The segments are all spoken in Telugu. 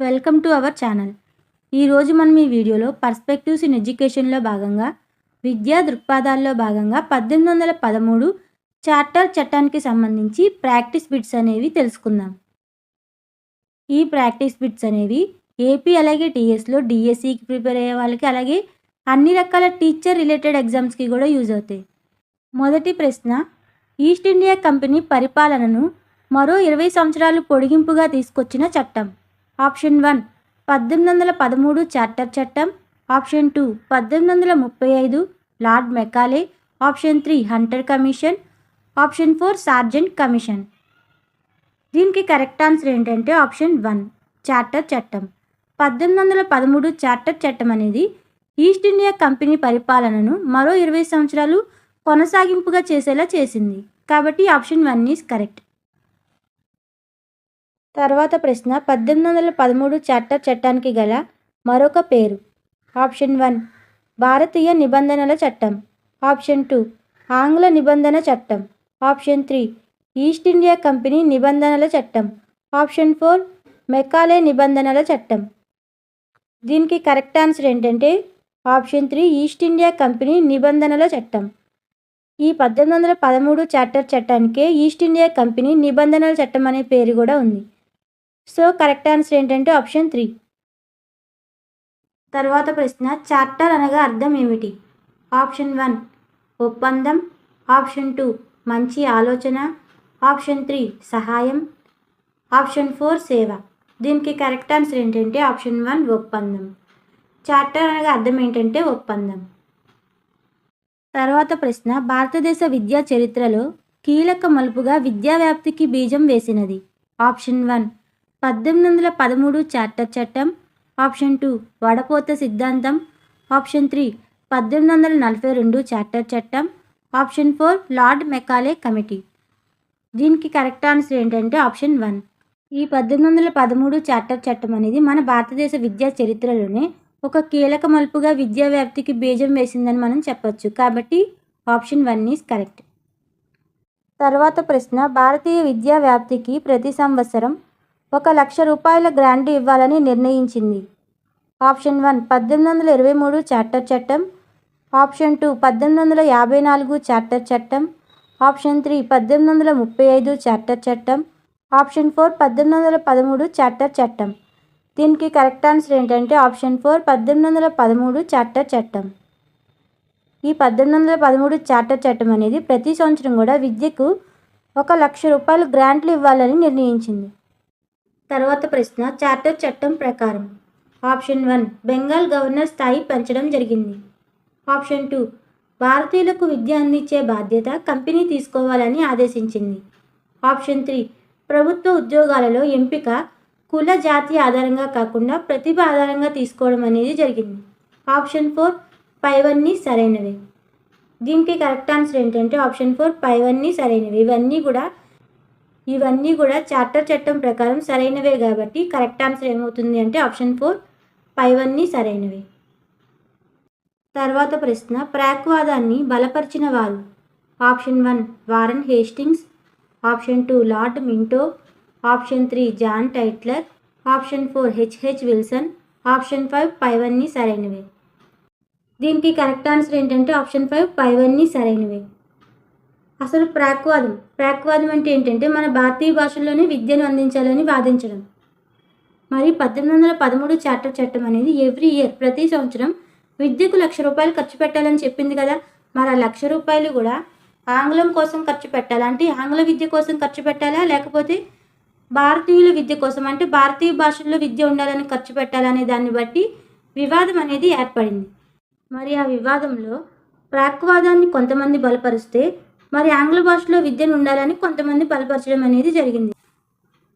Welcome to our channel. ఈరోజు మనం ఈ వీడియోలో పర్స్పెక్టివ్స్ ఇన్ ఎడ్యుకేషన్లో భాగంగా విద్యా దృక్పథాల్లో భాగంగా పద్దెనిమిది వందల పదమూడు చార్టర్ చట్టానికి సంబంధించి ప్రాక్టీస్ బిట్స్ అనేవి తెలుసుకుందాం. ఈ ప్రాక్టీస్ బిట్స్ అనేవి ఏపీ అలాగే టీఎస్లో డిఎస్సికి ప్రిపేర్ అయ్యే వాళ్ళకి అలాగే అన్ని రకాల టీచర్ రిలేటెడ్ ఎగ్జామ్స్కి కూడా యూజ్ అవుతాయి. మొదటి ప్రశ్న ఈస్ట్ ఇండియా కంపెనీ పరిపాలనను మరో ఇరవై సంవత్సరాలు పొడిగింపుగా తీసుకొచ్చిన చట్టం. ఆప్షన్ వన్ పద్దెనిమిది వందల పదమూడు చార్టర్ చట్టం. ఆప్షన్ టూ పద్దెనిమిది వందల ముప్పై ఐదు lord Macaulay. Option three Hunter commission. Option four Sergeant commission. దీనికి కరెక్ట్ ఆన్సర్ ఏంటంటే ఆప్షన్ వన్ చార్టర్ చట్టం. పద్దెనిమిది వందల పదమూడు చార్టర్ చట్టం అనేది ఈస్ట్ ఇండియా కంపెనీ పరిపాలనను మరో ఇరవై సంవత్సరాలు కొనసాగింపుగా చేసేలా చేసింది. కాబట్టి ఆప్షన్ వన్ ఈజ్ కరెక్ట్. తర్వాత ప్రశ్న పద్దెనిమిది వందల పదమూడు చార్టర్ చట్టానికి గల మరొక పేరు. ఆప్షన్ వన్ భారతీయ నిబంధనల చట్టం. ఆప్షన్ టూ ఆంగ్ల నిబంధన చట్టం. Option three East India company నిబంధనల చట్టం. ఆప్షన్ ఫోర్ మెకాలే నిబంధనల చట్టం. దీనికి కరెక్ట్ ఆన్సర్ ఏంటంటే option three East India company నిబంధనల చట్టం. ఈ పద్దెనిమిది వందల పదమూడు చార్టర్ చట్టానికే ఈస్ట్ ఇండియా కంపెనీ నిబంధనల చట్టం అనే పేరు కూడా ఉంది. సో కరెక్ట్ ఆన్సర్ ఏంటంటే ఆప్షన్ త్రీ. తర్వాత ప్రశ్న చార్టర్ అనగా అర్థం ఏమిటి? ఆప్షన్ వన్ ఒప్పందం. ఆప్షన్ టూ మంచి ఆలోచన. ఆప్షన్ త్రీ సహాయం. ఆప్షన్ ఫోర్ సేవ. దీనికి కరెక్ట్ ఆన్సర్ ఏంటంటే ఆప్షన్ వన్ ఒప్పందం. చార్టర్ అనగా అర్థం ఏంటంటే ఒప్పందం. తర్వాత ప్రశ్న భారతదేశ విద్యా చరిత్రలో కీలక మలుపుగా విద్యా వ్యాప్తికి బీజం వేసినది. ఆప్షన్ వన్ పద్దెనిమిది వందల పదమూడు చార్టర్ చట్టం ఆప్షన్ టూ వడపోత సిద్ధాంతం ఆప్షన్ త్రీ పద్దెనిమిది వందల నలభై రెండు చార్టర్ చట్టం option four lord Macaulay committee. దీనికి కరెక్ట్ ఆన్సర్ ఏంటంటే ఆప్షన్ వన్. ఈ పద్దెనిమిది వందల పదమూడు చార్టర్ చట్టం అనేది మన భారతదేశ విద్యా చరిత్రలోనే ఒక కీలక మలుపుగా విద్యా వ్యాప్తికి బీజం వేసిందని మనం చెప్పొచ్చు. కాబట్టి ఆప్షన్ వన్ ఈజ్ కరెక్ట్. తర్వాత ప్రశ్న భారతీయ విద్యా వ్యాప్తికి ప్రతి సంవత్సరం ఒక లక్ష రూపాయల గ్రాంట్ ఇవ్వాలని నిర్ణయించింది. ఆప్షన్ వన్ పద్దెనిమిది వందల ఇరవై మూడు చార్టర్ చట్టం ఆప్షన్ టూ పద్దెనిమిది వందల యాభై నాలుగు చార్టర్ చట్టం ఆప్షన్ త్రీ పద్దెనిమిది వందల ముప్పై ఐదు చార్టర్ చట్టం ఆప్షన్ ఫోర్ పద్దెనిమిది వందల పదమూడు చార్టర్ చట్టం. దీనికి కరెక్ట్ ఆన్సర్ ఏంటంటే ఆప్షన్ ఫోర్ పద్దెనిమిది వందల పదమూడు చార్టర్ చట్టం. ఈ పద్దెనిమిది వందల పదమూడు చార్టర్ చట్టం అనేది ప్రతి సంవత్సరం కూడా విద్యకు ఒక లక్ష రూపాయలు గ్రాంట్లు ఇవ్వాలని నిర్ణయించింది. తర్వాత ప్రశ్న చార్టర్ చట్టం ప్రకారం. ఆప్షన్ వన్ బెంగాల్ గవర్నర్ స్థాయి పెంచడం జరిగింది. ఆప్షన్ టూ భారతీయులకు విద్య అందించే బాధ్యత కంపెనీ తీసుకోవాలని ఆదేశించింది. ఆప్షన్ త్రీ ప్రభుత్వ ఉద్యోగాలలో ఎంపిక కుల జాతి ఆధారంగా కాకుండా ప్రతిభ ఆధారంగా తీసుకోవడం అనేది జరిగింది. ఆప్షన్ ఫోర్ పైవన్నీ సరైనవి. దీనికి కరెక్ట్ ఆన్సర్ ఏంటంటే ఆప్షన్ ఫోర్ పైవన్నీ సరైనవి. ఇవన్నీ కూడా ఇవన్నీ కూడా చార్టర్ చట్టం ప్రకారం సరైనవే కాబట్టి కరెక్ట్ ఆన్సర్ ఏమవుతుంది అంటే ఆప్షన్ ఫోర్ పైవన్నీ సరైనవి. తర్వాత ప్రశ్న ప్రాక్వాదాన్ని బలపరిచిన వారు. Option one Warren Hastings. Option two lord Minto. Option three John Tytler. Option four H H Wilson. Option five పైవన్నీ సరైనవే. దీనికి కరెక్ట్ ఆన్సర్ ఏంటంటే ఆప్షన్ ఫైవ్ పైవన్నీ సరైనవే. అసలు ప్రాక్వాదం. ప్రాక్వాదం అంటే ఏంటంటే మన భారతీయ భాషల్లోనే విద్యను అందించాలని వాదించడం. మరి పద్దెనిమిది వందల పదమూడు చార్టర్ చట్టం అనేది ఎవ్రీ ఇయర్ ప్రతి సంవత్సరం విద్యకు లక్ష రూపాయలు ఖర్చు పెట్టాలని చెప్పింది కదా. మరి ఆ లక్ష రూపాయలు కూడా ఆంగ్లం కోసం ఖర్చు పెట్టాలా? అంటే ఆంగ్ల విద్య కోసం ఖర్చు పెట్టాలా? లేకపోతే భారతీయుల విద్య కోసం? అంటే భారతీయ భాషల్లో విద్య ఉండాలని ఖర్చు పెట్టాలనే దాన్ని బట్టి వివాదం అనేది ఏర్పడింది. మరి ఆ వివాదంలో ప్రాక్వాదాన్ని కొంతమంది బలపరిస్తే మరి ఆంగ్ల భాషలో విద్యను ఉండాలని కొంతమంది బలపరచడం అనేది జరిగింది.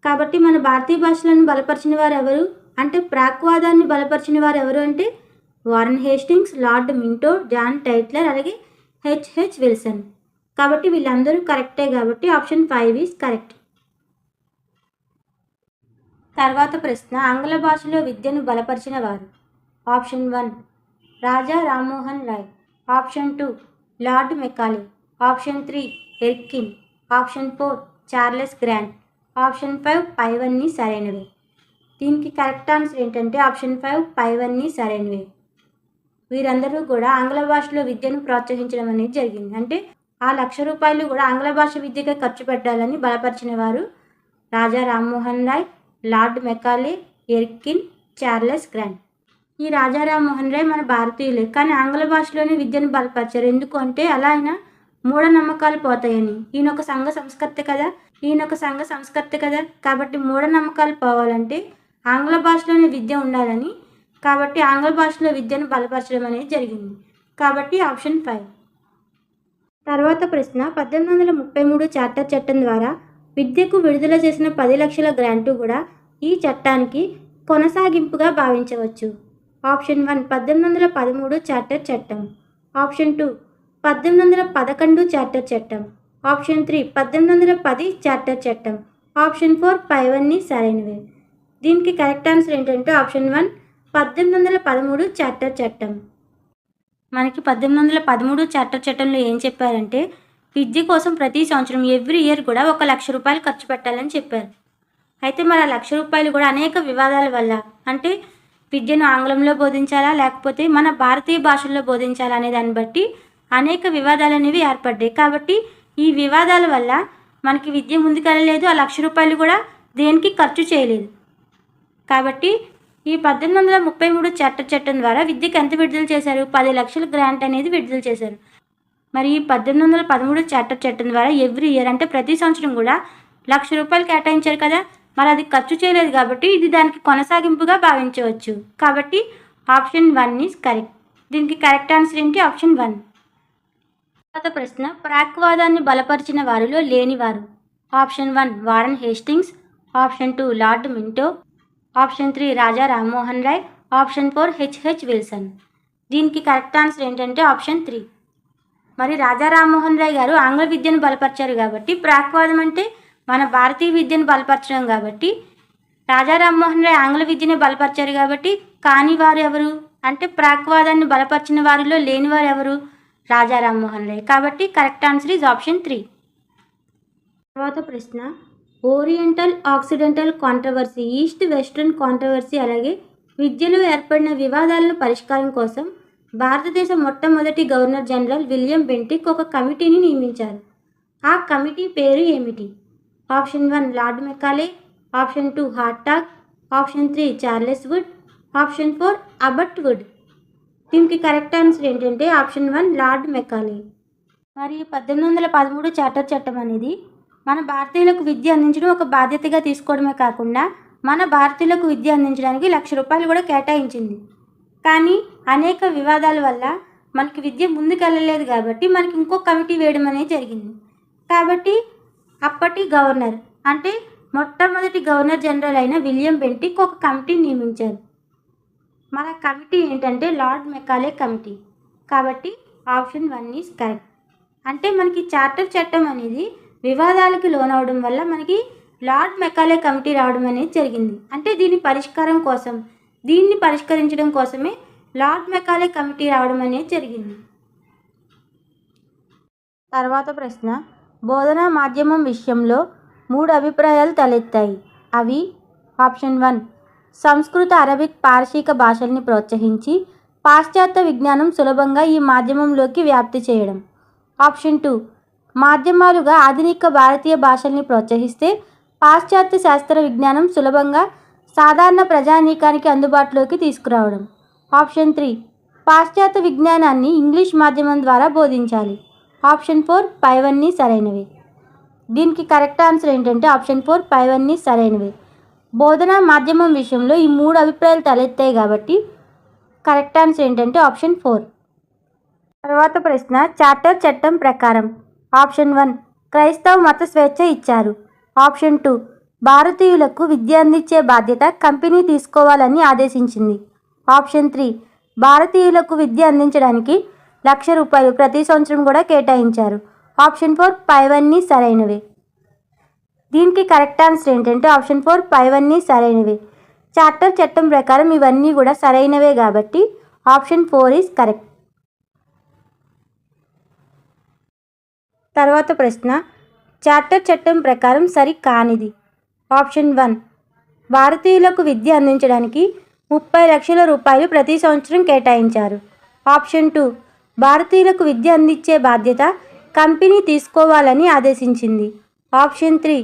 కాబట్టి మన భారతీయ భాషలను బలపరిచిన వారు ఎవరు? అంటే ప్రాక్వాదాన్ని బలపరిచిన వారు ఎవరు అంటే Warren Hastings Lord Minto John Tytler అలాగే హెచ్హెచ్ విల్సన్. కాబట్టి వీళ్ళందరూ కరెక్టే కాబట్టి ఆప్షన్ ఫైవ్ ఈజ్ కరెక్ట్. తర్వాత ప్రశ్న ఆంగ్ల భాషలో విద్యను బలపరిచిన వారు? Option one Raja Rammohan Roy. Option two lord Macaulay. Option three Erskine. Option four Charles Grant option five పైవన్నీ సరైనవి. దీనికి కరెక్ట్ ఆన్సర్ ఏంటంటే ఆప్షన్ ఫైవ్ పైవన్నీ సరైనవే. వీరందరూ కూడా ఆంగ్ల భాషలో విద్యను ప్రోత్సహించడం అనేది జరిగింది. అంటే ఆ లక్ష రూపాయలు కూడా ఆంగ్ల భాష విద్యకే ఖర్చు పెట్టాలని బలపరిచిన వారు Raja Rammohan Roy lord Macaulay Erskine Charles Grant ఈ రాజా రామ్మోహన్ రాయ్ మన భారతీయులే. కానీ ఆంగ్ల భాషలోనే విద్యను బలపరిచారు. ఎందుకు అంటే అలా అయినా మూఢనమ్మకాలు పోతాయని. ఈయన ఒక సంఘ సంస్కర్త కదా? ఈయన ఒక సంఘ సంస్కర్త కదా? కాబట్టి మూఢనమ్మకాలు పోవాలంటే ఆంగ్ల భాషలోనే విద్య ఉండాలని కాబట్టి ఆంగ్ల భాషలో విద్యను బలపరచడం అనేది జరిగింది. కాబట్టి ఆప్షన్ ఫైవ్. తర్వాత ప్రశ్న పద్దెనిమిది వందల ముప్పై మూడు చార్టర్ చట్టం ద్వారా విద్యకు విడుదల చేసిన పది లక్షల గ్రాంటు కూడా ఈ చట్టానికి కొనసాగింపుగా భావించవచ్చు. ఆప్షన్ వన్ పద్దెనిమిది వందల పదమూడు చార్టర్ చట్టం. ఆప్షన్ టూ పద్దెనిమిది వందల పదకొండు చార్టర్ చట్టం. ఆప్షన్ త్రీ పద్దెనిమిది వందల పది చార్టర్ చట్టం. ఆప్షన్ ఫోర్ పైవన్నీ సరైనవి. దీనికి కరెక్ట్ ఆన్సర్ ఏంటంటే ఆప్షన్ వన్ పద్దెనిమిది వందల పదమూడు చార్టర్ చట్టం. మనకి పద్దెనిమిది వందల పదమూడు చార్టర్ చట్టంలో ఏం చెప్పారంటే విద్య కోసం ప్రతి సంవత్సరం ఎవ్రీ ఇయర్ కూడా ఒక లక్ష రూపాయలు ఖర్చు పెట్టాలని చెప్పారు. అయితే మరి ఆ లక్ష రూపాయలు కూడా అనేక వివాదాల వల్ల అంటే విద్యను ఆంగ్లంలో బోధించాలా లేకపోతే మన భారతీయ భాషల్లో బోధించాలా అనే దాన్ని బట్టి అనేక వివాదాలు అనేవి ఏర్పడ్డాయి. కాబట్టి ఈ వివాదాల వల్ల మనకి విద్య ముందుకెళ్ళలేదు. ఆ లక్ష రూపాయలు కూడా దేనికి ఖర్చు చేయలేదు. కాబట్టి ఈ పద్దెనిమిది వందల ముప్పై మూడు చట్ట చట్టం ద్వారా విద్యకు ఎంత విడుదల చేశారు? పది లక్షల గ్రాంట్ అనేది విడుదల చేశారు. మరి ఈ పద్దెనిమిది వందల పదమూడు చట్ట చట్టం ద్వారా ఎవ్రీ ఇయర్ అంటే ప్రతి సంవత్సరం కూడా లక్ష రూపాయలు కేటాయించారు కదా? మరి అది ఖర్చు చేయలేదు కాబట్టి ఇది దానికి కొనసాగింపుగా భావించవచ్చు. కాబట్టి ఆప్షన్ వన్ ఈజ్ కరెక్ట్. దీనికి కరెక్ట్ ఆన్సర్ ఏంటి? Option one. తర్వాత ప్రశ్న ప్రాక్వాదాన్ని బలపరిచిన వారిలో లేనివారు. Option one Warren Hastings. Option two lord Minto. Option three Raja Rammohan Roy. Option four H H Wilson. దీనికి కరెక్ట్ ఆన్సర్ ఏంటంటే ఆప్షన్ త్రీ. మరి రాజా రామ్మోహన్ రాయ్ గారు ఆంగ్ల విద్యను బలపరిచారు కాబట్టి ప్రాక్వాదం అంటే మన భారతీయ విద్యను బలపరచడం కాబట్టి రాజా రామ్మోహన్ రాయ్ ఆంగ్ల విద్యను బలపరిచారు కాబట్టి కాని వారు ఎవరు? అంటే ప్రాక్వాదాన్ని బలపరిచిన వారిలో లేని వారు ఎవరు? రాజా రామ్మోహన్ రాయ్. కాబట్టి correct answer is option three. తర్వాత ప్రశ్న oriental occidental controversy east western controversy అలాగే విద్యలో ఏర్పడిన వివాదాలను పరిష్కారం కోసం భారతదేశ మొట్టమొదటి గవర్నర్ జనరల్ విలియం బెంటిక్ ఒక కమిటీని నియమించారు. ఆ కమిటీ పేరు ఏమిటి? Option one lord Macaulay option two Hartog option three Charles Wood option four Abbott Wood. దీనికి కరెక్ట్ ఆన్సర్ ఏంటంటే ఆప్షన్ వన్ లార్డ్ మెకాలే. మరి పద్దెనిమిది వందల పదమూడు చార్టర్ చట్టం అనేది మన భారతీయులకు విద్య అందించడం ఒక బాధ్యతగా తీసుకోవడమే కాకుండా మన భారతీయులకు విద్య అందించడానికి లక్ష రూపాయలు కూడా కేటాయించింది. కానీ అనేక వివాదాల వల్ల మనకి విద్య ముందుకెళ్ళలేదు కాబట్టి మనకి ఇంకో కమిటీ వేయడం అనేది జరిగింది. కాబట్టి అప్పటి గవర్నర్ అంటే మొట్టమొదటి గవర్నర్ జనరల్ అయిన విలియం బెంటిక్ ఒక కమిటీ నియమించారు. మన కమిటీ ఏంటంటే లార్డ్ మెకాలే కమిటీ. కాబట్టి ఆప్షన్ వన్ ఈజ్ కరెక్ట్. అంటే మనకి చార్టర్ చట్టం అనేది వివాదాలకు లోనవడం వల్ల మనకి లార్డ్ మెకాలే కమిటీ రావడం అనేది జరిగింది. అంటే దీని పరిష్కారం కోసం దీన్ని పరిష్కరించడం కోసమే లార్డ్ మెకాలే కమిటీ రావడం అనేది జరిగింది. తర్వాత ప్రశ్న. బోధనా మాధ్యమం విషయంలో మూడు అభిప్రాయాలు తలెత్తాయి. అవి ఆప్షన్ వన్ సంస్కృత అరబిక్ పారసీక భాషల్ని ప్రోత్సహించి పాశ్చాత్య విజ్ఞానం సులభంగా ఈ మాధ్యమంలోకి వ్యాప్తి చేయడం. ఆప్షన్ టూ మాధ్యమాలుగా ఆధునిక భారతీయ భాషల్ని ప్రోత్సహిస్తే పాశ్చాత్య శాస్త్ర విజ్ఞానం సులభంగా సాధారణ ప్రజానీకానికి అందుబాటులోకి తీసుకురావడం. ఆప్షన్ త్రీ పాశ్చాత్య విజ్ఞానాన్ని ఇంగ్లీష్ మాధ్యమం ద్వారా బోధించాలి. ఆప్షన్ ఫోర్ పైవన్నీ సరైనవి. దీనికి కరెక్ట్ ఆన్సర్ ఏంటంటే ఆప్షన్ ఫోర్ పైవన్నీ సరైనవి. బోధనా మాధ్యమం విషయంలో ఈ మూడు అభిప్రాయాలు తలెత్తాయి కాబట్టి కరెక్ట్ ఆన్సర్ ఏంటంటే ఆప్షన్ ఫోర్. తర్వాత ప్రశ్న చార్టర్ చట్టం ప్రకారం ఆప్షన్ వన్ క్రైస్తవ మత స్వేచ్ఛ ఇచ్చారు. ఆప్షన్ టూ భారతీయులకు విద్య అందించే బాధ్యత కంపెనీ తీసుకోవాలని ఆదేశించింది. ఆప్షన్ త్రీ భారతీయులకు విద్య అందించడానికి లక్ష రూపాయలు ప్రతి సంవత్సరం కూడా కేటాయించారు. ఆప్షన్ ఫోర్ పైవన్నీ సరైనవే. దీనికి కరెక్ట్ ఆన్సర్ ఏంటంటే ఆప్షన్ ఫోర్ పైవన్నీ సరైనవి. చార్టర్ చట్టం ప్రకారం ఇవన్నీ కూడా సరైనవే కాబట్టి ఆప్షన్ ఫోర్ ఈజ్ కరెక్ట్ తర్వాత ప్రశ్న చార్టర్ చట్టం ప్రకారం సరి కానిది. ఆప్షన్ వన్ భారతీయులకు విద్య అందించడానికి ముప్పై లక్షల రూపాయలు ప్రతి సంవత్సరం కేటాయించారు. ఆప్షన్ టూ భారతీయులకు విద్య అందించే బాధ్యత కంపెనీ తీసుకోవాలని ఆదేశించింది. ఆప్షన్ త్రీ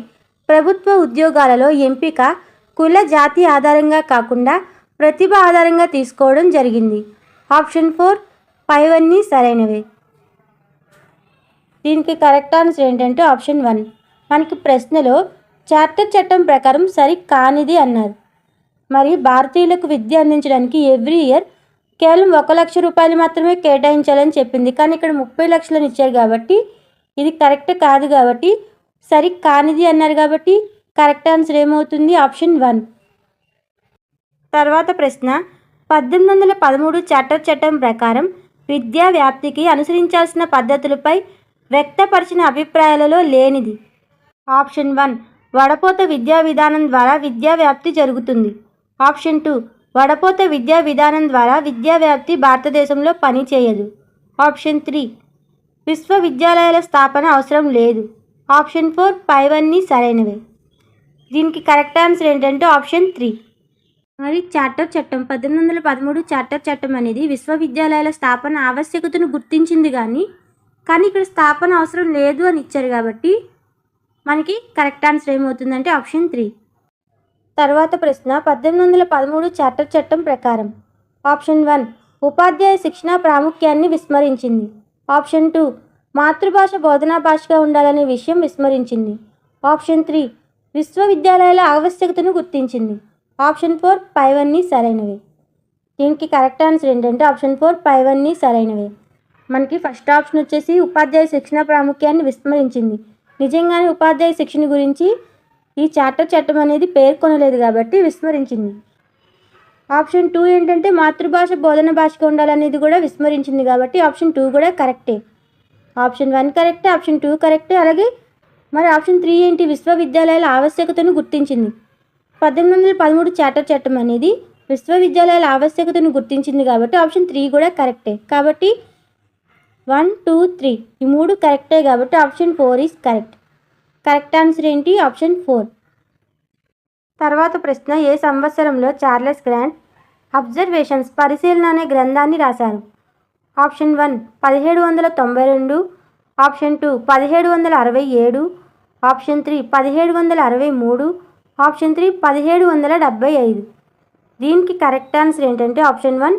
ప్రభుత్వ ఉద్యోగాలలో ఎంపిక కుల జాతి ఆధారంగా కాకుండా ప్రతిభ ఆధారంగా తీసుకోవడం జరిగింది. ఆప్షన్ ఫోర్ పైవన్నీ సరైనవే. దీనికి కరెక్ట్ ఆన్సర్ ఏంటంటే ఆప్షన్ వన్. మనకి ప్రశ్నలో చార్టర్ చట్టం ప్రకారం సరి కానిది అన్నారు. మరి భారతీయులకు విద్య అందించడానికి ఎవ్రీ ఇయర్ కేవలం ఒక లక్ష రూపాయలు మాత్రమే కేటాయించాలని చెప్పింది. కానీ ఇక్కడ ముప్పై లక్షలను ఇచ్చారు కాబట్టి ఇది కరెక్ట్ కాదు కాబట్టి సరి కానిది అన్నారు కాబట్టి కరెక్ట్ ఆన్సర్ ఏమవుతుంది? Option one. తర్వాత ప్రశ్న. పద్దెనిమిది వందల పదమూడు చట్ట చట్టం ప్రకారం విద్యా వ్యాప్తికి అనుసరించాల్సిన పద్ధతులపై వ్యక్తపరిచిన అభిప్రాయాలలో లేనిది. Option one. వడపోత విద్యా విధానం ద్వారా విద్యా వ్యాప్తి జరుగుతుంది. Option two. వడపోత విద్యా విధానం ద్వారా విద్యా వ్యాప్తి భారతదేశంలో పనిచేయదు. Option three. విశ్వవిద్యాలయాల స్థాపన అవసరం లేదు. ఆప్షన్ ఫోర్ పైవన్నీ సరైనవే. దీనికి కరెక్ట్ ఆన్సర్ ఏంటంటే ఆప్షన్ త్రీ. మరి చార్టర్ చట్టం పద్దెనిమిది వందల పదమూడు చార్టర్ చట్టం అనేది విశ్వవిద్యాలయాల స్థాపన ఆవశ్యకతను గుర్తించింది కానీ కానీ ఇక్కడ స్థాపన అవసరం లేదు అని ఇచ్చారు కాబట్టి మనకి కరెక్ట్ ఆన్సర్ ఏమవుతుందంటే ఆప్షన్ త్రీ. తర్వాత ప్రశ్న పద్దెనిమిది వందల పదమూడు చార్టర్ చట్టం ప్రకారం ఆప్షన్ వన్ ఉపాధ్యాయ శిక్షణ ప్రాముఖ్యాన్ని విస్మరించింది. ఆప్షన్ టూ మాతృభాష బోధనా భాషగా ఉండాలనే విషయం విస్మరించింది. ఆప్షన్ త్రీ విశ్వవిద్యాలయాల ఆవశ్యకతను గుర్తించింది. ఆప్షన్ ఫోర్ పైవన్నీ సరైనవి. దీనికి కరెక్ట్ ఆన్సర్ ఏంటంటే ఆప్షన్ ఫోర్ పైవన్నీ సరైనవే. మనకి ఫస్ట్ ఆప్షన్ వచ్చేసి ఉపాధ్యాయ శిక్షణ ప్రాముఖ్యాన్ని విస్మరించింది. నిజంగానే ఉపాధ్యాయ శిక్షణ గురించి ఈ చార్టర్ చట్టం అనేది పేర్కొనలేదు కాబట్టి విస్మరించింది. ఆప్షన్ టూ ఏంటంటే మాతృభాష బోధన భాషగా ఉండాలనేది కూడా విస్మరించింది కాబట్టి ఆప్షన్ టూ కూడా కరెక్టే. Option one correct option two correct. అలాగే మరి ఆప్షన్ త్రీ ఏంటి? విశ్వవిద్యాలయాల ఆవశ్యకతను గుర్తించింది. పద్దెనిమిది వందల పదమూడు చార్టర్ చట్టం అనేది విశ్వవిద్యాలయాల ఆవశ్యకతను గుర్తించింది కాబట్టి ఆప్షన్ త్రీ కూడా కరెక్టే. కాబట్టి వన్ టూ త్రీ ఈ మూడు కరెక్టే కాబట్టి option four is correct. Correct answer ఏంటి? Option four. తర్వాత ప్రశ్న ఏ సంవత్సరంలో చార్లెస్ గ్రాండ్ అబ్జర్వేషన్స్ పరిశీలన అనే గ్రంథాన్ని రాశారు? ఆప్షన్ వన్ పదిహేడు వందల తొంభై రెండు ఆప్షన్ టూ పదిహేడు వందల అరవై ఏడు ఆప్షన్ త్రీ పదిహేడు వందల అరవై మూడు ఆప్షన్ త్రీ పదిహేడు వందల డెబ్భై ఐదు. దీనికి కరెక్ట్ ఆన్సర్ ఏంటంటే ఆప్షన్ వన్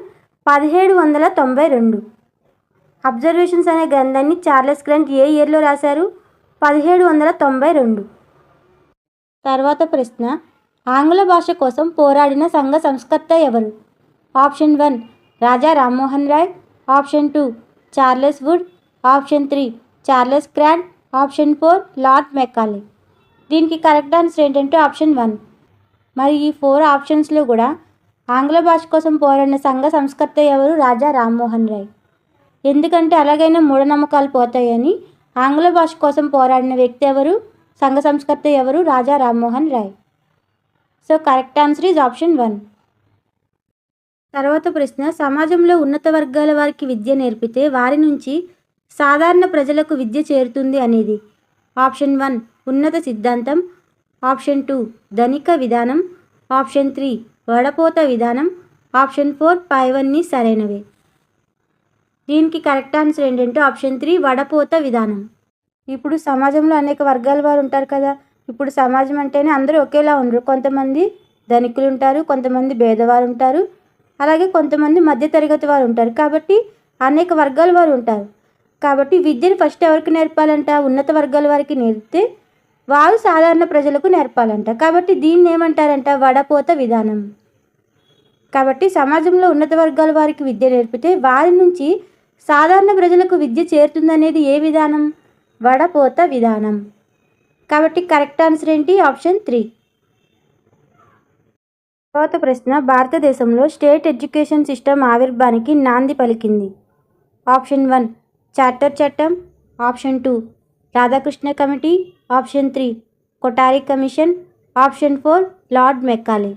పదిహేడు వందల తొంభై రెండు. అబ్జర్వేషన్స్ అనే గ్రంథాన్ని చార్లెస్ గ్రంట్ ఏ ఇయర్లో రాశారు? పదిహేడు వందల తొంభై రెండు. తర్వాత ప్రశ్న ఆంగ్ల భాష కోసం పోరాడిన సంఘ సంస్కర్త ఎవరు? Option one Raja Rammohan Roy option two Charles Wood. Option three Charles Grant option four Lord Macaulay దీనికి కరెక్ట్ ఆన్సర్ ఏంటంటే ఆప్షన్ వన్. మరి ఈ ఫోర్ ఆప్షన్స్లో కూడా ఆంగ్ల భాష కోసం పోరాడిన సంఘ సంస్కర్త ఎవరు? రాజా రామ్మోహన్ రాయ్. ఎందుకంటే అలాగైనా మూఢనమ్మకాలు పోతాయని ఆంగ్ల భాష కోసం పోరాడిన వ్యక్తి ఎవరు? సంఘ సంస్కర్త ఎవరు? Raja Rammohan Roy. So correct answer is option one. తర్వాత ప్రశ్న సమాజంలో ఉన్నత వర్గాల వారికి విద్య నేర్పితే వారి నుంచి సాధారణ ప్రజలకు విద్య చేరుతుంది అనేది. ఆప్షన్ వన్ ఉన్నత సిద్ధాంతం. ఆప్షన్ టూ ధనిక విధానం. ఆప్షన్ త్రీ వడపోత విధానం. ఆప్షన్ ఫోర్ పైవన్నీ సరైనవే. దీనికి కరెక్ట్ ఆన్సర్ ఏంటంటే ఆప్షన్ త్రీ వడపోత విధానం. ఇప్పుడు సమాజంలో అనేక వర్గాల వారు ఉంటారు కదా. ఇప్పుడు సమాజం అంటేనే అందరూ ఒకేలా ఉండరు. కొంతమంది ధనికులు ఉంటారు కొంతమంది భేదవారు ఉంటారు. అలాగే కొంతమంది మధ్యతరగతి వారు ఉంటారు. కాబట్టి అనేక వర్గాల వారు ఉంటారు. కాబట్టి విద్యను ఫస్ట్ ఎవరికి నేర్పాలంట? ఉన్నత వర్గాల వారికి నేర్పితే వారు సాధారణ ప్రజలకు నేర్పాలంట. కాబట్టి దీన్ని ఏమంటారంట? వడపోత విధానం. కాబట్టి సమాజంలో ఉన్నత వర్గాల వారికి విద్య నేర్పితే వారి నుంచి సాధారణ ప్రజలకు విద్య చేరుతుందనేది ఏ విధానం? వడపోత విధానం. కాబట్టి కరెక్ట్ ఆన్సర్ ఏంటి? Option three. తర్వాత ప్రశ్న భారతదేశంలో స్టేట్ ఎడ్యుకేషన్ సిస్టమ్ ఆవిర్భానికి నాంది పలికింది. ఆప్షన్ వన్ చార్టర్ చట్టం. Option two Radhakrishna committee. Option three Kothari commission. Option four Lord Macaulay.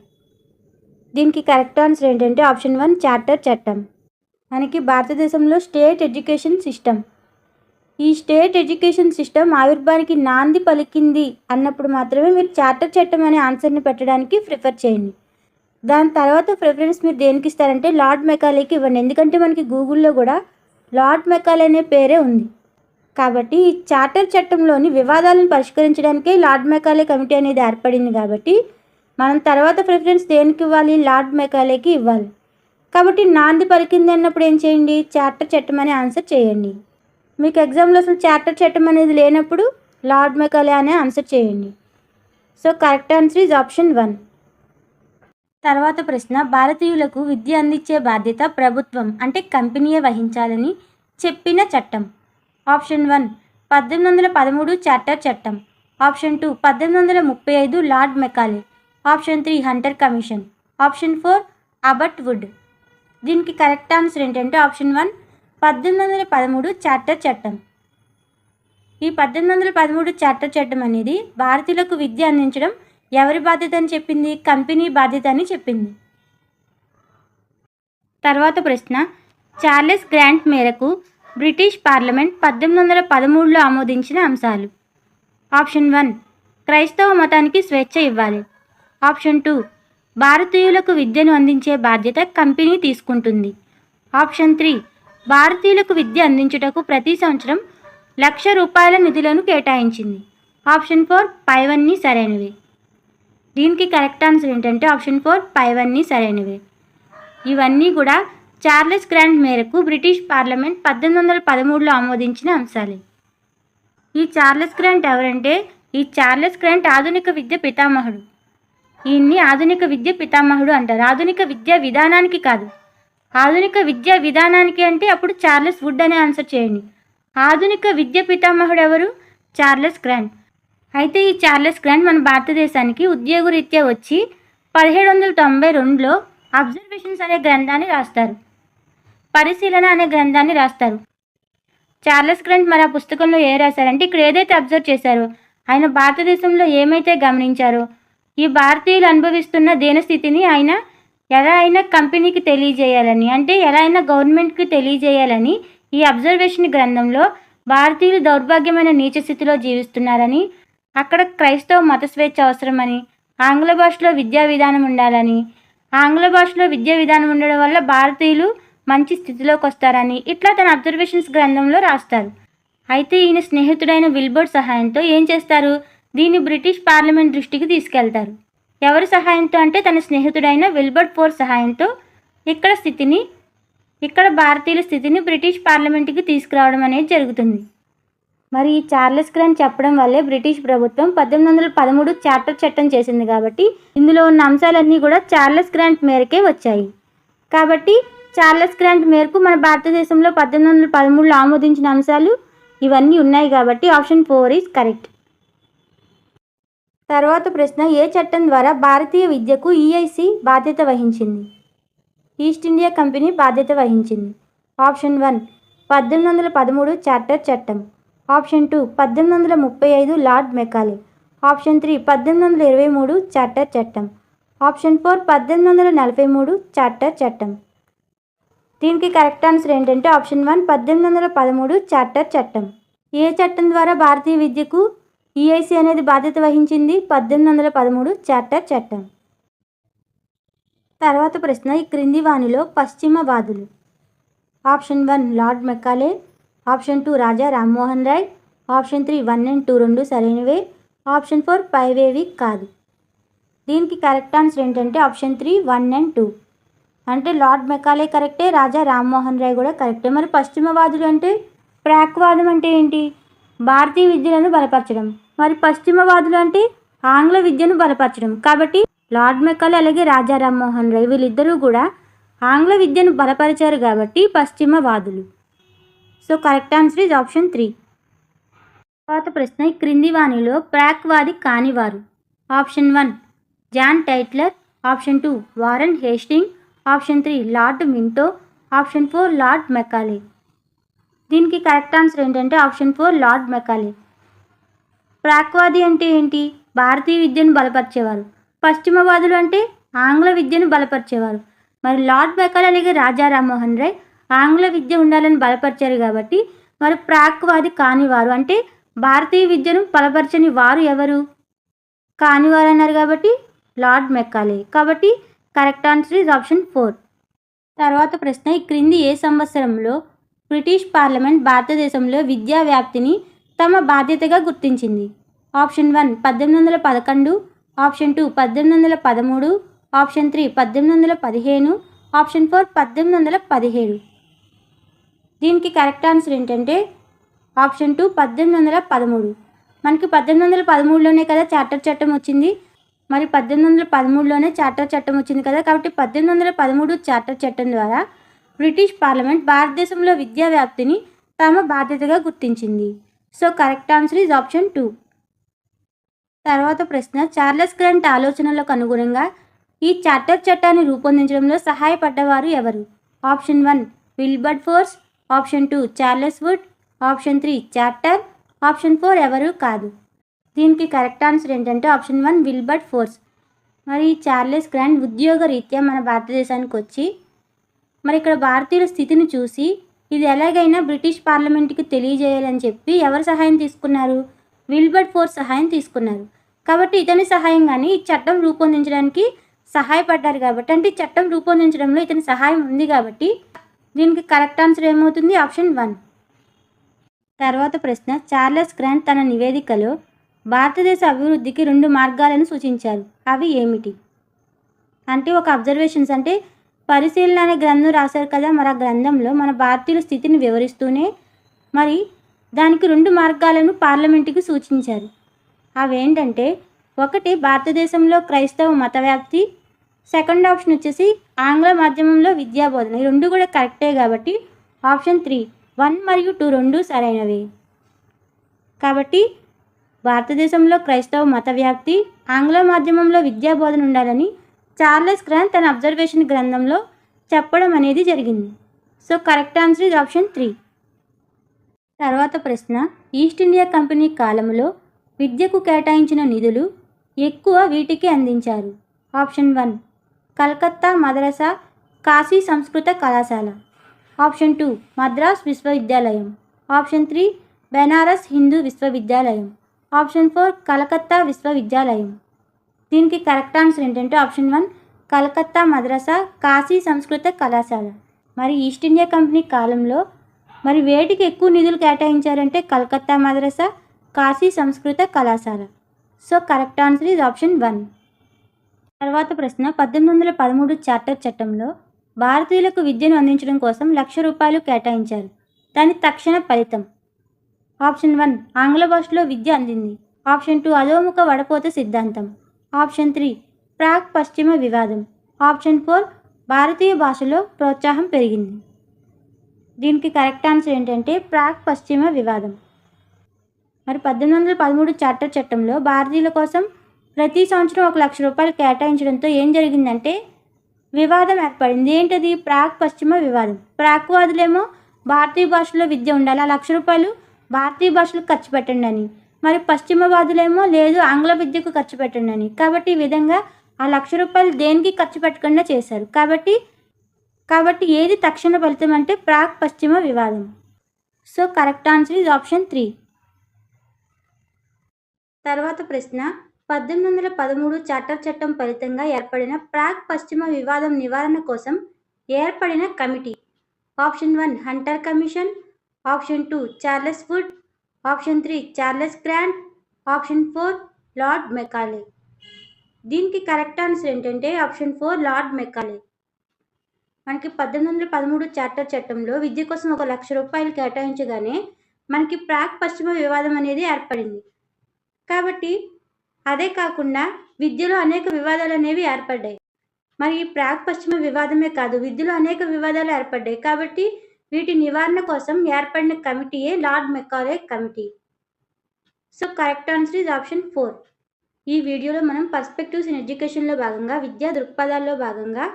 దీనికి కరెక్ట్ ఆన్సర్ ఏంటంటే ఆప్షన్ వన్ చార్టర్ చట్టం. మనకి భారతదేశంలో స్టేట్ ఎడ్యుకేషన్ సిస్టమ్. ఈ స్టేట్ ఎడ్యుకేషన్ సిస్టమ్ ఆవిర్భానికి నాంది పలికింది అన్నప్పుడు మాత్రమే మీరు చార్టర్ చట్టం అనే ఆన్సర్ని పెట్టడానికి ప్రిఫర్ చేయండి. దాని తర్వాత ప్రిఫరెన్స్ మీరు దేనికి ఇస్తారంటే లార్డ్ మెకాలేకి ఇవ్వండి. ఎందుకంటే మనకి గూగుల్లో కూడా లార్డ్ మెకాలే అనే పేరే ఉంది. కాబట్టి ఈ చార్టర్ చట్టంలోని వివాదాలను పరిష్కరించడానికే లార్డ్ మెకాలే కమిటీ అనేది ఏర్పడింది కాబట్టి మనం తర్వాత ప్రిఫరెన్స్ దేనికి ఇవ్వాలి? లార్డ్ మెకాలేకి ఇవ్వాలి. కాబట్టి నాంది పలికింది అన్నప్పుడు ఏం చేయండి? చార్టర్ చట్టం అనే ఆన్సర్ చేయండి. మీకు ఎగ్జామ్లో అసలు చార్టర్ చట్టం అనేది లేనప్పుడు లార్డ్ మెకాలే అనే ఆన్సర్ చేయండి. So correct answer is option one తర్వాత ప్రశ్న భారతీయులకు విద్య అందించే బాధ్యత ప్రభుత్వం అంటే కంపెనీయే వహించాలని చెప్పిన చట్టం. ఆప్షన్ వన్ పద్దెనిమిది వందల పదమూడు చార్టర్ చట్టం. ఆప్షన్ టూ పద్దెనిమిది వందల ముప్పై ఐదు Lord Macaulay. Option three Hunter commission. Option four Abbott Wood. దీనికి కరెక్ట్ ఆన్సర్ ఏంటంటే ఆప్షన్ వన్ పద్దెనిమిది వందల పదమూడు చార్టర్ చట్టం. ఈ పద్దెనిమిది వందల పదమూడు చార్టర్ చట్టం అనేది భారతీయులకు విద్య అందించడం ఎవరి బాధ్యత అని చెప్పింది? కంపెనీ బాధ్యత అని చెప్పింది. తర్వాత ప్రశ్న. చార్లెస్ గ్రాంట్ మేరకు బ్రిటిష్ పార్లమెంట్ పద్దెనిమిది వందల పదమూడులో ఆమోదించిన అంశాలు. Option one. క్రైస్తవ మతానికి స్వేచ్ఛ ఇవ్వాలి. Option two. భారతీయులకు విద్యను అందించే బాధ్యత కంపెనీ తీసుకుంటుంది. Option three. భారతీయులకు విద్య అందించుటకు ప్రతి సంవత్సరం లక్ష రూపాయల నిధులను కేటాయించింది. Option four. పైవన్నీ సరైనవి. దీనికి కరెక్ట్ ఆన్సర్ ఏంటంటే ఆప్షన్ ఫోర్ పైవన్నీ సరైనవి. ఇవన్నీ కూడా చార్లెస్ గ్రాండ్ మేరకు బ్రిటిష్ పార్లమెంట్ పద్దెనిమిది వందల పదమూడులో ఆమోదించిన అంశాలే. ఈ చార్లెస్ గ్రాంట్ ఎవరంటే ఈ చార్లెస్ గ్రాంట్ ఆధునిక విద్య పితామహుడు. ఈయన్ని ఆధునిక విద్య పితామహుడు అంటారు. ఆధునిక విద్యా విధానానికి కాదు. ఆధునిక విద్యా విధానానికి అంటే అప్పుడు చార్లెస్ వుడ్ అనే ఆన్సర్ చేయండి. ఆధునిక విద్య పితామహుడు ఎవరు? Charles Grant. అయితే ఈ చార్లెస్ గ్రాంట్ మన భారతదేశానికి ఉద్యోగరీత్యా వచ్చి పదిహేడు వందల తొంభై రెండులో అబ్జర్వేషన్స్ అనే గ్రంథాన్ని రాస్తారు. పరిశీలన అనే గ్రంథాన్ని రాస్తారు. చార్లెస్ గ్రాంట్ మరి ఆ పుస్తకంలో ఏ రాశారంటే ఇక్కడ ఏదైతే అబ్జర్వ్ చేశారో ఆయన భారతదేశంలో ఏమైతే గమనించారో ఈ భారతీయులు అనుభవిస్తున్న దీనస్థితిని ఆయన ఎలా అయినా కంపెనీకి తెలియజేయాలని అంటే ఎలా అయినా గవర్నమెంట్కి తెలియజేయాలని ఈ అబ్జర్వేషన్ గ్రంథంలో భారతీయులు దౌర్భాగ్యమైన నీచ స్థితిలో జీవిస్తున్నారని అక్కడ క్రైస్తవ మత స్వేచ్ఛ అవసరమని ఆంగ్ల భాషలో విద్యా విధానం ఉండాలని ఆంగ్ల భాషలో విద్యా విధానం ఉండడం వల్ల భారతీయులు మంచి స్థితిలోకి వస్తారని ఇట్లా తన అబ్జర్వేషన్స్ గ్రంథంలో రాస్తారు. అయితే ఈయన స్నేహితుడైన విల్బర్డ్ సహాయంతో ఏం చేస్తారు? దీన్ని బ్రిటిష్ పార్లమెంట్ దృష్టికి తీసుకెళ్తారు. ఎవరి సహాయంతో అంటే తన స్నేహితుడైన విల్బర్డ్ ఫోర్ సహాయంతో ఇక్కడ స్థితిని ఇక్కడ భారతీయుల స్థితిని బ్రిటిష్ పార్లమెంట్కి తీసుకురావడం అనేది జరుగుతుంది. మరి ఈ చార్లెస్ గ్రాంట్ చెప్పడం వల్లే బ్రిటిష్ ప్రభుత్వం పద్దెనిమిది వందల పదమూడు చార్టర్ చట్టం చేసింది కాబట్టి ఇందులో ఉన్న అంశాలన్నీ కూడా చార్లెస్ గ్రాంట్ మేరకే వచ్చాయి. కాబట్టి చార్లెస్ గ్రాంట్ మేరకు మన భారతదేశంలో పద్దెనిమిది వందల పదమూడులో ఆమోదించిన అంశాలు ఇవన్నీ ఉన్నాయి కాబట్టి ఆప్షన్ ఫోర్ ఈజ్ కరెక్ట్. తర్వాత ప్రశ్న ఏ చట్టం ద్వారా భారతీయ విద్యకు ఈఐసి బాధ్యత వహించింది? ఈస్ట్ ఇండియా కంపెనీ బాధ్యత వహించింది. ఆప్షన్ వన్ పద్దెనిమిది వందల పదమూడు చార్టర్ చట్టం. ఆప్షన్ టూ పద్దెనిమిది వందల ముప్పై ఐదు లార్డ్ మెకాలే. ఆప్షన్ త్రీ పద్దెనిమిది వందల ఇరవై మూడు చార్టర్ చట్టం. ఆప్షన్ ఫోర్ పద్దెనిమిది వందల నలభై మూడు చార్టర్ చట్టం. దీనికి కరెక్ట్ ఆన్సర్ ఏంటంటే ఆప్షన్ వన్ పద్దెనిమిది వందల పదమూడు చార్టర్ చట్టం. ఏ చట్టం ద్వారా భారతీయ విద్యకు ఈఐసి అనేది బాధ్యత వహించింది? పద్దెనిమిది వందల పదమూడు చార్టర్ చట్టం. తర్వాత ప్రశ్న ఈ క్రింది వానిలో పశ్చిమవాదులు option one Lord Macaulay. Option two Raja Rammohan Roy. Option three one and two రెండు సరైనవే. ఆప్షన్ ఫోర్ పైవేవి కాదు. దీనికి కరెక్ట్ ఆన్సర్ ఏంటంటే option three one and two. అంటే లార్డ్ మెకాలే కరెక్టే రాజా రామ్మోహన్ రాయ్ కూడా కరెక్టే. మరి పశ్చిమవాదులు అంటే ప్రాక్వాదం అంటే ఏంటి? భారతీయ విద్యలను బలపరచడం. మరి పశ్చిమవాదులు అంటే ఆంగ్ల విద్యను బలపరచడం. కాబట్టి లార్డ్ మెకాలే అలాగే రాజా రామ్మోహన్ రాయ్ వీళ్ళిద్దరూ కూడా ఆంగ్ల విద్యను బలపరిచారు కాబట్టి పశ్చిమవాదులు. So correct answer is option three. తర్వాత ప్రశ్న ఈ క్రింది వాణిలో ప్రాక్వాది కానివారు. Option one John Tytler. Option two Warren Hastings. Option three Lord Minto. Option four Lord Macaulay. దీనికి కరెక్ట్ ఆన్సర్ ఏంటంటే ఆప్షన్ ఫోర్ లార్డ్ మెకాలే. ప్రాక్వాది అంటే ఏంటి? భారతీయ విద్యను బలపరిచేవారు. పశ్చిమవాదులు అంటే ఆంగ్ల విద్యను బలపరిచేవారు. మరి లార్డ్ మెకాలే అలాగే రాజా రామ్మోహన్ రాయ్? ఆంగ్ల విద్య ఉండాలని బలపరిచారు కాబట్టి మరి ప్రాక్వాది కానివారు. అంటే భారతీయ విద్యను బలపరచని వారు ఎవరు? కానివారు అన్నారు కాబట్టి లార్డ్ మెక్కాలే. కాబట్టి correct answer is option four. తర్వాత ప్రశ్న ఈ క్రింది ఏ సంవత్సరంలో బ్రిటిష్ పార్లమెంట్ భారతదేశంలో విద్యా వ్యాప్తిని తమ బాధ్యతగా గుర్తించింది? ఆప్షన్ వన్ పద్దెనిమిది వందల పదకొండు. ఆప్షన్ టూ పద్దెనిమిది వందల పదమూడు. ఆప్షన్ త్రీ పద్దెనిమిది వందల పదిహేను. ఆప్షన్ ఫోర్ పద్దెనిమిది వందల పదిహేడు. దీనికి కరెక్ట్ ఆన్సర్ ఏంటంటే ఆప్షన్ టూ పద్దెనిమిది వందల పదమూడు. మనకి పద్దెనిమిది వందల పదమూడులోనే కదా చార్టర్ చట్టం వచ్చింది. మరి పద్దెనిమిది వందల పదమూడులోనే చార్టర్ చట్టం వచ్చింది కదా. కాబట్టి పద్దెనిమిది వందల పదమూడు చార్టర్ చట్టం ద్వారా బ్రిటిష్ పార్లమెంట్ భారతదేశంలో విద్యా వ్యాప్తిని తమ బాధ్యతగా గుర్తించింది. So correct answer is option two. తర్వాత ప్రశ్న చార్లెస్ గ్రంట్ ఆలోచనలకు అనుగుణంగా ఈ చార్టర్ చట్టాన్ని రూపొందించడంలో సహాయపడ్డవారు ఎవరు? Option one Wilberforce option two Charles Wood. Option three charter. Option four ఎవరు కాదు. దీనికి కరెక్ట్ ఆన్సర్ ఏంటంటే ఆప్షన్ వన్ విల్బర్డ్ ఫోర్స్. మరి ఈ చార్లెస్ గ్రాండ్ ఉద్యోగ రీత్యా మన భారతదేశానికి వచ్చి మరి ఇక్కడ భారతీయుల స్థితిని చూసి ఇది ఎలాగైనా బ్రిటిష్ పార్లమెంట్కి తెలియజేయాలని చెప్పి ఎవరు సహాయం తీసుకున్నారు? విల్బర్డ్ ఫోర్స్ సహాయం తీసుకున్నారు. కాబట్టి ఇతని సహాయంగానే ఈ చట్టం రూపొందించడానికి సహాయపడ్డారు కాబట్టి అంటే ఈ చట్టం రూపొందించడంలో ఇతని సహాయం ఉంది కాబట్టి దీనికి కరెక్ట్ ఆన్సర్ ఏమవుతుంది? Option one. తర్వాత ప్రశ్న చార్లెస్ గ్రాంట్ తన నివేదికలో భారతదేశ అభివృద్ధికి రెండు మార్గాలను సూచించారు. అవి ఏమిటి? అంటే ఒక అబ్జర్వేషన్స్ అంటే పరిశీలన అనే గ్రంథం రాశారు కదా మరి ఆ గ్రంథంలో మన భారతీయుల స్థితిని వివరిస్తూనే మరి దానికి రెండు మార్గాలను పార్లమెంటుకి సూచించారు. అవేంటంటే ఒకటి భారతదేశంలో క్రైస్తవ మత వ్యాప్తి సెకండ్ ఆప్షన్ వచ్చేసి ఆంగ్ల మాధ్యమంలో విద్యా బోధన. ఈ రెండు కూడా కరెక్టే కాబట్టి ఆప్షన్ త్రీ వన్ మరియు టూ రెండు సరైనవి. కాబట్టి భారతదేశంలో క్రైస్తవ మత వ్యాప్తి ఆంగ్ల మాధ్యమంలో విద్యా బోధన ఉండాలని చార్లెస్ గ్రాంట్ తన అబ్జర్వేషన్ గ్రంథంలో చెప్పడం అనేది జరిగింది. సో కరెక్ట్ ఆన్సర్ ఇది ఆప్షన్ త్రీ. తర్వాత ప్రశ్న ఈస్ట్ ఇండియా కంపెనీ కాలంలో విద్యకు కేటాయించిన నిధులు ఎక్కువ వీటికి అందించారు. ఆప్షన్ వన్ కలకత్తా మద్రసా కాశీ సంస్కృత కళాశాల. ఆప్షన్ టూ మద్రాస్ విశ్వవిద్యాలయం. ఆప్షన్ త్రీ బెనారస్ హిందూ విశ్వవిద్యాలయం. ఆప్షన్ ఫోర్ కలకత్తా విశ్వవిద్యాలయం. దీనికి కరెక్ట్ ఆన్సర్ ఏంటంటే ఆప్షన్ వన్ కలకత్తా మద్రసా కాశీ సంస్కృత కళాశాల. మరి ఈస్ట్ ఇండియా కంపెనీ కాలంలో మరి వేటికి ఎక్కువ నిధులు కేటాయించారంటే కలకత్తా మద్రసా కాశీ సంస్కృత కళాశాల. So correct answer is option one. తర్వాత ప్రశ్న పద్దెనిమిది వందల పదమూడు చార్టర్ చట్టంలో భారతీయులకు విద్యను అందించడం కోసం లక్ష రూపాయలు కేటాయించారు. దాని తక్షణ ఫలితం. ఆప్షన్ వన్ ఆంగ్ల భాషలో విద్య అందింది. ఆప్షన్ టూ అధోముఖ వడపోత సిద్ధాంతం. ఆప్షన్ త్రీ ప్రాక్ పశ్చిమ వివాదం. ఆప్షన్ ఫోర్ భారతీయ భాషలో ప్రోత్సాహం పెరిగింది. దీనికి కరెక్ట్ ఆన్సర్ ఏంటంటే ప్రాక్ పశ్చిమ వివాదం. మరి పద్దెనిమిది వందల పదమూడు చార్టర్ చట్టంలో భారతీయుల కోసం ప్రతి సంవత్సరం ఒక లక్ష రూపాయలు కేటాయించడంతో ఏం జరిగిందంటే వివాదం ఏర్పడింది. ఏంటది? ప్రాక్ పశ్చిమ వివాదం. ప్రాక్వాదులేమో భారతీయ భాషలో విద్య ఉండాలి. ఆ లక్ష రూపాయలు భారతీయ భాషలకు ఖర్చు పెట్టండి అని. మరి పశ్చిమవాదులేమో లేదు ఆంగ్ల విద్యకు ఖర్చు పెట్టండి అని. కాబట్టి ఈ విధంగా ఆ లక్ష రూపాయలు దేనికి ఖర్చు పెట్టకుండా చేశారు? కాబట్టి కాబట్టి ఏది తక్షణ ఫలితం అంటే ప్రాక్ పశ్చిమ వివాదం. So correct answer is option three. తర్వాత ప్రశ్న పద్దెనిమిది వందల పదమూడు చార్టర్ చట్టం ఫలితంగా ఏర్పడిన ప్రాక్ పశ్చిమ వివాదం నివారణ కోసం ఏర్పడిన committee. Option one Hunter commission. Option two Charles Wood. Option three Charles Grant option four Lord Macaulay. దీనికి కరెక్ట్ ఆన్సర్ ఏంటంటే ఆప్షన్ ఫోర్ లార్డ్ మెకాలే. మనకి పద్దెనిమిది వందల పదమూడు చార్టర్ చట్టంలో విద్య కోసం ఒక లక్ష రూపాయలు కేటాయించగానే మనకి ప్రాక్ పశ్చిమ వివాదం అనేది ఏర్పడింది. కాబట్టి అదే కాకుండా విద్యలో అనేక వివాదాలు అనేవి ఏర్పడ్డాయి. మరి ఈ ప్రాక్ పశ్చిమ వివాదమే కాదు విద్యలో అనేక వివాదాలు ఏర్పడ్డాయి కాబట్టి వీటి నివారణ కోసం ఏర్పడిన కమిటీయే Lord Macaulay committee. So correct answer is option four. ఈ వీడియోలో మనం పర్స్పెక్టివ్స్ ఇన్ ఎడ్యుకేషన్లో భాగంగా విద్యా దృక్పథాల్లో భాగంగా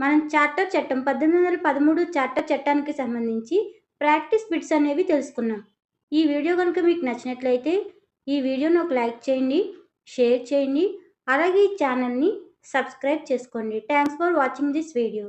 మనం చార్టర్ చట్టం పద్దెనిమిది వందల పదమూడు చార్టర్ చట్టానికి సంబంధించి ప్రాక్టీస్ బిట్స్ అనేవి తెలుసుకున్నాం. ఈ వీడియో కనుక మీకు నచ్చినట్లయితే ఈ వీడియోను ఒక లైక్ చేయండి. షేర్ చేయండి. అలాగే ఈ ఛానల్ని సబ్స్క్రైబ్ చేసుకోండి. Thanks for watching this video